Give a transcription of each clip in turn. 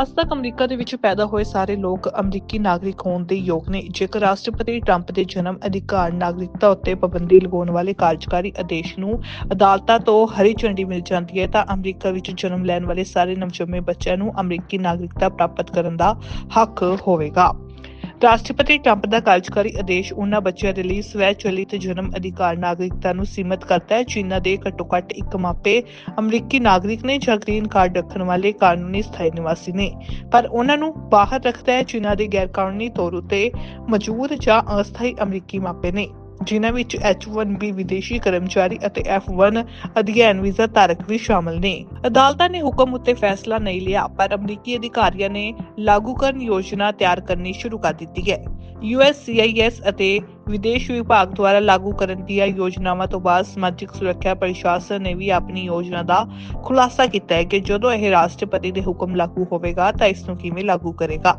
ਅੱਜ ਤੱਕ ਅਮਰੀਕਾ ਦੇ ਵਿੱਚ ਪੈਦਾ ਹੋਏ ਸਾਰੇ ਲੋਕ ਅਮਰੀਕੀ ਨਾਗਰਿਕ ਹੋਣ ਦੇ ਯੋਗ ਨੇ। ਜੇਕਰ ਰਾਸ਼ਟਰਪਤੀ ਟਰੰਪ ਦੇ ਜਨਮ ਅਧਿਕਾਰ ਨਾਗਰਿਕਤਾ ਉੱਤੇ ਪਾਬੰਦੀ ਲਗਾਉਣ ਵਾਲੇ ਕਾਰਜਕਾਰੀ ਆਦੇਸ਼ ਨੂੰ ਅਦਾਲਤਾਂ ਤੋਂ ਹਰੀ ਝੰਡੀ ਮਿਲ ਜਾਂਦੀ ਹੈ, ਤਾਂ ਅਮਰੀਕਾ ਵਿੱਚ ਜਨਮ ਲੈਣ ਵਾਲੇ ਸਾਰੇ ਨਵਜੰਮੇ ਬੱਚਿਆਂ ਨੂੰ ਅਮਰੀਕੀ ਨਾਗਰਿਕਤਾ ਪ੍ਰਾਪਤ ਕਰਨ ਦਾ ਹੱਕ ਹੋਵੇਗਾ। ਰਾਸ਼ਟਰਪਤੀ ਟਰੰਪ ਦਾ ਕਾਰਜਕਾਰੀ ਆਦੇਸ਼ ਉਹਨਾਂ ਬੱਚਿਆਂ ਦੇ ਲਈ ਸਵੈ ਚਲਿਤ ਜਨਮ ਅਧਿਕਾਰ ਨਾਗਰਿਕਤਾ ਨੂੰ ਸੀਮਤ ਕਰਦਾ ਹੈ ਚੀਨਾ ਦੇ ਘੱਟੋ-ਘੱਟ ਇੱਕ ਮਾਪੇ ਅਮਰੀਕੀ ਨਾਗਰਿਕ ਨੇ ਜਾਂ ਗ੍ਰੀਨ ਕਾਰਡ ਰੱਖਣ ਵਾਲੇ ਕਾਨੂੰਨੀ ਸਥਾਈ ਨਿਵਾਸੀ ਨੇ। ਪਰ ਉਹਨਾਂ ਨੂੰ ਬਾਹਰ ਰੱਖਦਾ ਹੈ, ਜਿਨ੍ਹਾਂ ਦੇ ਗੈਰ ਕਾਨੂੰਨੀ ਤੌਰ ਉਤੇ ਮੌਜੂਦ ਜਾਂ ਅਸਥਾਈ ਅਮਰੀਕੀ ਮਾਪੇ ਨੇ। ਜਿਨ੍ਹਾਂ ਵਿੱਚ H1B ਵਿਦੇਸ਼ੀ ਕਰਮਚਾਰੀ ਅਤੇ F1 ਅਧਿਐਨ ਵੀਜ਼ਾ ਧਾਰਕ ਵੀ ਸ਼ਾਮਲ ਨੇ। ਅਦਾਲਤਾਂ ਨੇ ਹੁਕਮ ਉੱਤੇ ਫੈਸਲਾ ਨਹੀਂ ਲਿਆ, ਪਰ ਅਮਰੀਕੀ ਅਧਿਕਾਰੀਆਂ ਨੇ ਲਾਗੂਕਰਨ ਯੋਜਨਾ ਤਿਆਰ ਕਰਨੀ ਸ਼ੁਰੂ ਕਰ ਦਿੱਤੀ ਹੈ। USCIS ਅਤੇ ਵਿਦੇਸ਼ ਵਿਭਾਗ ਦੁਆਰਾ ਲਾਗੂ ਕਰਨ ਦੀਆਂ ਯੋਜਨਾਵਾਂ ਤੋਂ ਬਾਅਦ ਸਮਾਜਿਕ ਸੁਰੱਖਿਆ ਪ੍ਰਸ਼ਾਸਨ ਨੇ ਵੀ ਆਪਣੀ ਯੋਜਨਾ ਦਾ ਖੁਲਾਸਾ ਕੀਤਾ ਹੈ ਕਿ ਜਦੋਂ ਇਹ ਰਾਸ਼ਟਰਪਤੀ ਦੇ ਹੁਕਮ ਲਾਗੂ ਹੋਵੇਗਾ ਤਾਂ ਇਸ ਨੂੰ ਕਿਵੇਂ ਲਾਗੂ ਕਰੇਗਾ।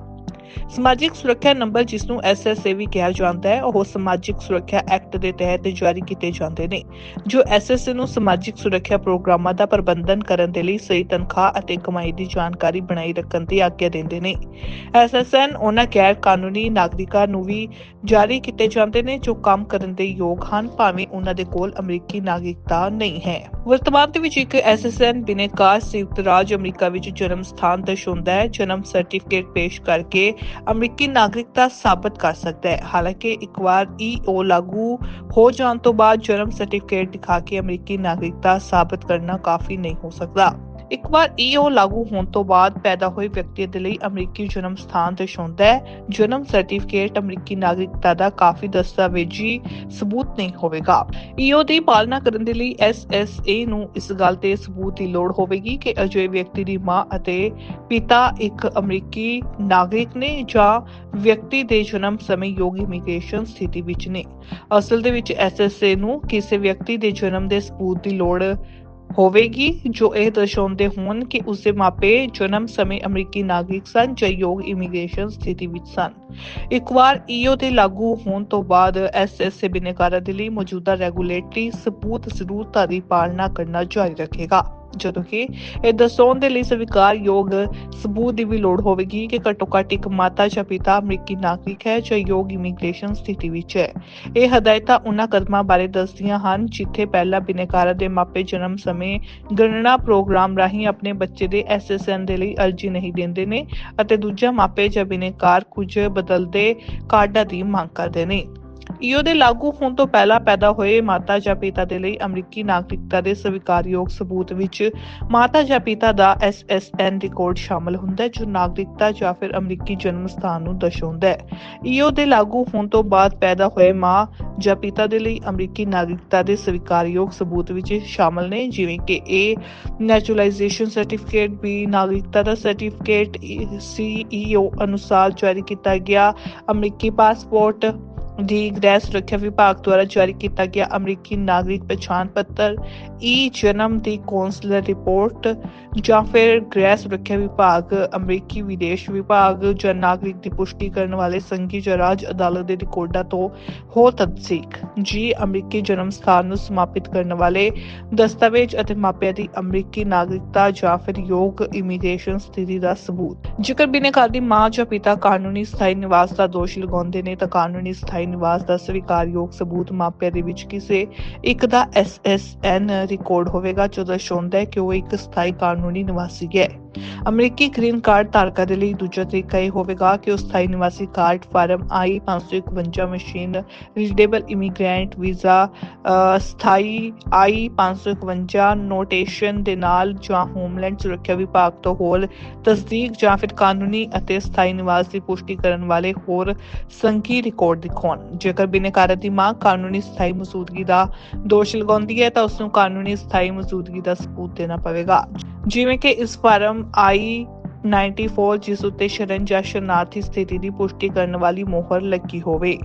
ਸਮਾਜਿਕ ਸੁਰੱਖਿਆ ਨੰਬਰ, ਜਿਸ ਨੂੰ ਐਸਐਸਏ ਵੀ ਕਿਹਾ ਜਾਂਦਾ ਹੈ, ਉਹ ਸਮਾਜਿਕ ਸੁਰੱਖਿਆ ਐਕਟ ਦੇ ਤਹਿਤ ਜਾਰੀ ਕੀਤੇ ਜਾਂਦੇ ਨੇ, ਜੋ ਐਸਐਸਏ ਨੂੰ ਸਮਾਜਿਕ ਸੁਰੱਖਿਆ ਪ੍ਰੋਗਰਾਮਾਂ ਦਾ ਪ੍ਰਬੰਧਨ ਕਰਨ ਦੇ ਲਈ ਸਹੀ ਤਨਖਾਹ ਅਤੇ ਕਮਾਈ ਦੀ ਜਾਣਕਾਰੀ ਬਣਾਈ ਰੱਖਣ ਦੀ ਆਗਿਆ ਦਿੰਦੇ ਨੇ। ਐਸਐਸਐਨ ਉਹਨਾਂ ਗੈਰ ਕਾਨੂੰਨੀ ਨਾਗਰਿਕਾਂ ਨੂੰ ਵੀ ਜਾਰੀ ਕੀਤੇ ਜਾਂਦੇ ਨੇ, ਜੋ ਕੰਮ ਕਰਨ ਦੇ ਯੋਗ ਹਨ, ਭਾਵੇਂ ਉਹਨਾਂ ਦੇ ਕੋਲ ਅਮਰੀਕੀ ਨਾਗਰਿਕਤਾ ਨਹੀਂ ਹੈ। ਵਰਤਮਾਨ ਦੇ ਵਿੱਚ ਇੱਕ ਐਸਐਸਐਨ ਬਿਨੇਕਾਰ ਸੰਯੁਕਤ ਰਾਜ ਅਮਰੀਕਾ ਵਿੱਚ ਜਨਮ ਸਥਾਨ ਦਰਸਾਉਂਦਾ ਹੈ। ਜਨਮ ਸਰਟੀਫਿਕੇਟ ਪੇਸ਼ ਕਰਕੇ ਅਮਰੀਕੀ ਨਾਗਰਿਕਤਾ ਸਾਬਤ ਕਰ ਸਕਦਾ ਹੈ। ਹਾਲਾਂਕਿ ਇੱਕ ਵਾਰ ਈਓ ਲਾਗੂ ਹੋ ਜਾਣ ਤੋਂ ਬਾਅਦ ਜਨਮ ਸਰਟੀਫਿਕੇਟ ਦਿਖਾ ਕੇ ਅਮਰੀਕੀ ਨਾਗਰਿਕਤਾ ਸਾਬਤ ਕਰਨਾ ਕਾਫੀ ਨਹੀਂ ਹੋ ਸਕਦਾ। ਇੱਕ ਵਾਰ ਈਓ ਲਾਗੂ ਹੋਣ ਤੋਂ ਬਾਅਦ ਪੈਦਾ ਹੋਏ ਵਿਅਕਤੀ ਦੇ ਲਈ ਅਮਰੀਕੀ ਜਨਮ ਸਥਾਨ ਦਰਸਾਉਂਦਾ ਹੈ। ਜਨਮ ਸਰਟੀਫਿਕੇਟ ਅਮਰੀਕੀ ਨਾਗਰਿਕਤਾ ਦਾ ਕਾਫੀ ਦਸਤਾਵੇਜ਼ੀ ਸਬੂਤ ਨਹੀਂ ਹੋਵੇਗਾ। ਈਓ ਦੀ ਪਾਲਣਾ ਕਰਨ ਦੇ ਲਈ ਐਸਐਸਏ ਨੂੰ ਇਸ ਗੱਲ ਤੇ ਸਬੂਤ ਦੀ ਲੋੜ ਹੋਵੇਗੀ ਕਿ ਅਜਿਹੇ ਵਿਅਕਤੀ ਦੀ ਮਾਂ ਅਤੇ ਪਿਤਾ ਇੱਕ ਅਮਰੀਕੀ ਨਾਗਰਿਕ ਨੇ ਜਾਂ ਵਿਅਕਤੀ ਦੇ ਜਨਮ ਸਮੇਂ ਯੋਗ ਇਮੀਗ੍ਰੇਸ਼ਨ ਸਥਿਤੀ ਵਿੱਚ ਨੇ। ਅਸਲ ਦੇ ਵਿੱਚ ਐਸਐਸਏ ਨੂੰ ਕਿਸੇ ਵਿਅਕਤੀ ਦੇ ਜਨਮ ਦੇ ਸਬੂਤ ਦੀ ਲੋੜ ਹੋਵੇਗੀ, ਜੋ ਇਹ ਦਰਸਾਉਂਦੇ ਹੋਣ ਕਿ ਉਸਦੇ ਮਾਪੇ ਜਨਮ ਸਮੇਂ ਅਮਰੀਕੀ ਨਾਗਰਿਕ ਸਨ ਜਾਂ ਯੋਗ ਇਮੀਗ੍ਰੇਸ਼ਨ ਸਥਿਤੀ ਵਿੱਚ ਸਨ। ਇੱਕ ਵਾਰ ਈਓ ਦੇ ਲਾਗੂ ਹੋਣ ਤੋਂ ਬਾਅਦ ਐਸਐਸਏ ਬਿਨੇਕਾਰਾਂ ਦੇ ਲਈ ਮੌਜੂਦਾ ਰੈਗੂਲੇਟਰੀ ਸਬੂਤ ਜ਼ਰੂਰਤਾਂ ਦੀ ਪਾਲਣਾ ਕਰਨਾ ਜਾਰੀ ਰੱਖੇਗਾ। ਜਦੋਂ ਕਿ ਇਹ ਦਰਸਾਉਣ ਦੇ ਲਈ ਸਵੀਕਾਰਯੋਗ ਸਬੂਤ ਦੀ ਵੀ ਲੋੜ ਹੋਵੇਗੀ ਕਿ ਘੱਟੋ ਘੱਟ ਇੱਕ ਮਾਤਾ ਜਾਂ ਪਿਤਾ ਅਮਰੀਕੀ ਨਾਗਰਿਕ ਹੈ ਜਾਂ ਯੋਗ ਇਮੀਗ੍ਰੇਸ਼ਨ ਸਥਿਤੀ ਵਿੱਚ ਹੈ। ਇਹ ਹਦਾਇਤਾਂ ਉਹਨਾਂ ਕਦਮਾਂ ਬਾਰੇ ਦੱਸਦੀਆਂ ਹਨ ਜਿੱਥੇ ਪਹਿਲਾਂ ਬਿਨੇਕਾਰਾਂ ਦੇ ਮਾਪੇ ਜਨਮ ਸਮੇਂ ਗਣਨਾ ਪ੍ਰੋਗਰਾਮ ਰਾਹੀਂ ਆਪਣੇ ਬੱਚੇ ਦੇ ਐਸਐਸਐਨ ਦੇ ਲਈ ਅਰਜ਼ੀ ਨਹੀਂ ਦਿੰਦੇ ਨੇ ਅਤੇ ਦੂਜਾ ਮਾਪੇ ਜਾਂ ਬਿਨੇਕਾਰ ਕੁਝ ਬਦਲਦੇ ਕਾਰਡਾਂ ਦੀ ਮੰਗ ਕਰਦੇ ਨੇ। ਈਓ ਦੇ ਲਾਗੂ ਹੋਣ ਤੋਂ ਪਹਿਲਾਂ ਪੈਦਾ ਹੋਏ ਮਾਤਾ ਜਾਂ ਪਿਤਾ ਦੇ ਲਈ ਅਮਰੀਕੀ ਨਾਗਰਿਕਤਾ ਦੇ ਸਵੀਕਾਰਯੋਗ ਸਬੂਤ ਵਿੱਚ ਮਾਤਾ ਜਾਂ ਪਿਤਾ ਦਾ ਐਸਐਸਐਨ ਰਿਕਾਰਡ ਸ਼ਾਮਲ ਹੁੰਦਾ ਹੈ, ਜੋ ਨਾਗਰਿਕਤਾ ਜਾਂ ਫਿਰ ਅਮਰੀਕੀ ਜਨਮ ਸਥਾਨ ਨੂੰ ਦਰਸਾਉਂਦਾ ਹੈ। ਈਓ ਦੇ ਲਾਗੂ ਹੋਣ ਤੋਂ ਬਾਅਦ ਪੈਦਾ ਹੋਏ ਮਾਂ ਜਾਂ ਪਿਤਾ ਦੇ ਲਈ ਅਮਰੀਕੀ ਨਾਗਰਿਕਤਾ ਦੇ ਸਵੀਕਾਰਯੋਗ ਸਬੂਤ ਵਿੱਚ ਸ਼ਾਮਲ ਨੇ, ਜਿਵੇਂ ਕਿ ਇਹ ਨੈਚੁਰਲਾਈਜੇਸ਼ਨ ਸਰਟੀਫਿਕੇਟ ਵੀ ਨਾਗਰਿਕਤਾ ਦਾ ਸਰਟੀਫਿਕੇਟ ਸੀਈਓ e, ਅਨੁਸਾਰ ਜਾਰੀ ਕੀਤਾ ਗਿਆ, ਅਮਰੀਕੀ ਪਾਸਪੋਰਟ ਦੀ ਗ੍ਰਹਿ ਸੁਰੱਖਿਆ ਵਿਭਾਗ ਦੁਆਰਾ ਜਾਰੀ ਕੀਤਾ ਗਿਆ ਅਮਰੀਕੀ ਨਾਗਰਿਕ ਪਛਾਣ ਪੱਤਰ, ਈ ਜਨਮ ਦੀ ਕੌਂਸਲਰ ਰਿਪੋਰਟ ਜਾਂ ਫਿਰ ਗ੍ਰਹਿ ਸੁਰੱਖਿਆ ਵਿਭਾਗ, ਅਮਰੀਕੀ ਵਿਦੇਸ਼ ਵਿਭਾਗ ਜਾਂ ਨਾਗਰਿਕ ਦੀ ਪੁਸ਼ਟੀ ਕਰਨ ਵਾਲੇ ਸੰਘੀ ਜਾਂ ਅਦਾਲਤ ਦੇ ਰਿਕਾਰਡਾਂ ਤੋਂ ਹੋ ਤਦਸੀਕ ਜੀ, ਅਮਰੀਕੀ ਜਨਮ ਸਥਾਨ ਨੂੰ ਸਮਾਪਿਤ ਕਰਨ ਵਾਲੇ ਦਸਤਾਵੇਜ਼ ਅਤੇ ਮਾਪਿਆਂ ਦੀ ਅਮਰੀਕੀ ਨਾਗਰਿਕਤਾ ਜਾਂ ਫਿਰ ਯੋਗ ਇਮੀਗ੍ਰੇਸ਼ਨ ਸਥਿਤੀ ਦਾ ਸਬੂਤ। ਜੇਕਰ ਬਿਨੇਕਾਰ ਦੀ ਮਾਂ ਜਾਂ ਪਿਤਾ ਕਾਨੂੰਨੀ ਸਥਾਈ ਨਿਵਾਸ ਦਾ ਦੋਸ਼ ਲਗਾਉਂਦੇ ਨੇ ਤਾਂ ਕਾਨੂੰਨੀ ਸਥਾਈ ਨਿਵਾਸ ਦਾ ਸਵੀਕਾਰਯੋਗ ਸਬੂਤ ਮਾਪਿਆਂ ਦੇ ਵਿੱਚ ਕਿਸੇ ਇੱਕ ਦਾ ਐਸਐਸਐਨ ਰਿਕਾਰਡ ਹੋਵੇਗਾ, ਜੋ ਦਰਸਾਉਂਦਾ ਹੈ ਕਿ ਉਹ ਇੱਕ ਸਥਾਈ ਕਾਨੂੰਨੀ ਨਿਵਾਸੀ ਹੈ। ਅਮਰੀਕੀ ਗ੍ਰੀਨ ਕਾਰਡ ਧਾਰਕਾਂ ਦੇ ਲਈ ਦੂਜਾ ਤਰੀਕਾ ਇਹ ਹੋਵੇਗਾ ਕਿ ਉਹ ਸਥਾਈ ਨਿਵਾਸੀ card form I 551 machine readable immigrant visa ਸਥਾਈ I 551 ਨੋਟੇਸ਼ਨ ਦੇ ਨਾਲ ਜਾਂ ਹੋਮਲੈਂਡ ਸੁਰੱਖਿਆ ਵਿਭਾਗ ਤੋਂ ਹੋਰ ਤਸਦੀਕ ਜਾਂ ਫਿਰ ਕਾਨੂੰਨੀ ਅਤੇ ਸਥਾਈ ਨਿਵਾਸ ਦੀ ਪੁਸ਼ਟੀ ਕਰਨ ਵਾਲੇ ਹੋਰ ਸੰਘੀ ਰਿਕਾਰਡ ਦਿਖਾਉਣ। ਜੇਕਰ ਬਿਨੇਕਾਰ ਦੀ ਮਾਂ ਕਾਨੂੰਨੀ ਸਥਾਈ ਮੌਜੂਦਗੀ ਦਾ ਦੋਸ਼ ਲਗਾਉਂਦੀ ਹੈ ਤਾਂ ਉਸ ਨੂੰ ਕਾਨੂੰਨੀ ਸਥਾਈ ਮੌਜੂਦਗੀ ਦਾ ਸਬੂਤ ਦੇਣਾ ਪਵੇਗਾ। ਜਿਵੇਂ ਕਿ ਇਸ ਫਾਰਮ I 94 ਜਿਸ ਉੱਤੇ ਸ਼ਰਨ ਜਾਂ ਸ਼ਰਨਾਰਥੀ ਸਥਿਤੀ ਦੀ ਪੁਸ਼ਟੀ ਕਰਨ ਵਾਲੀ ਮੋਹਰ ਲੱਗੀ ਹੋਵੇ।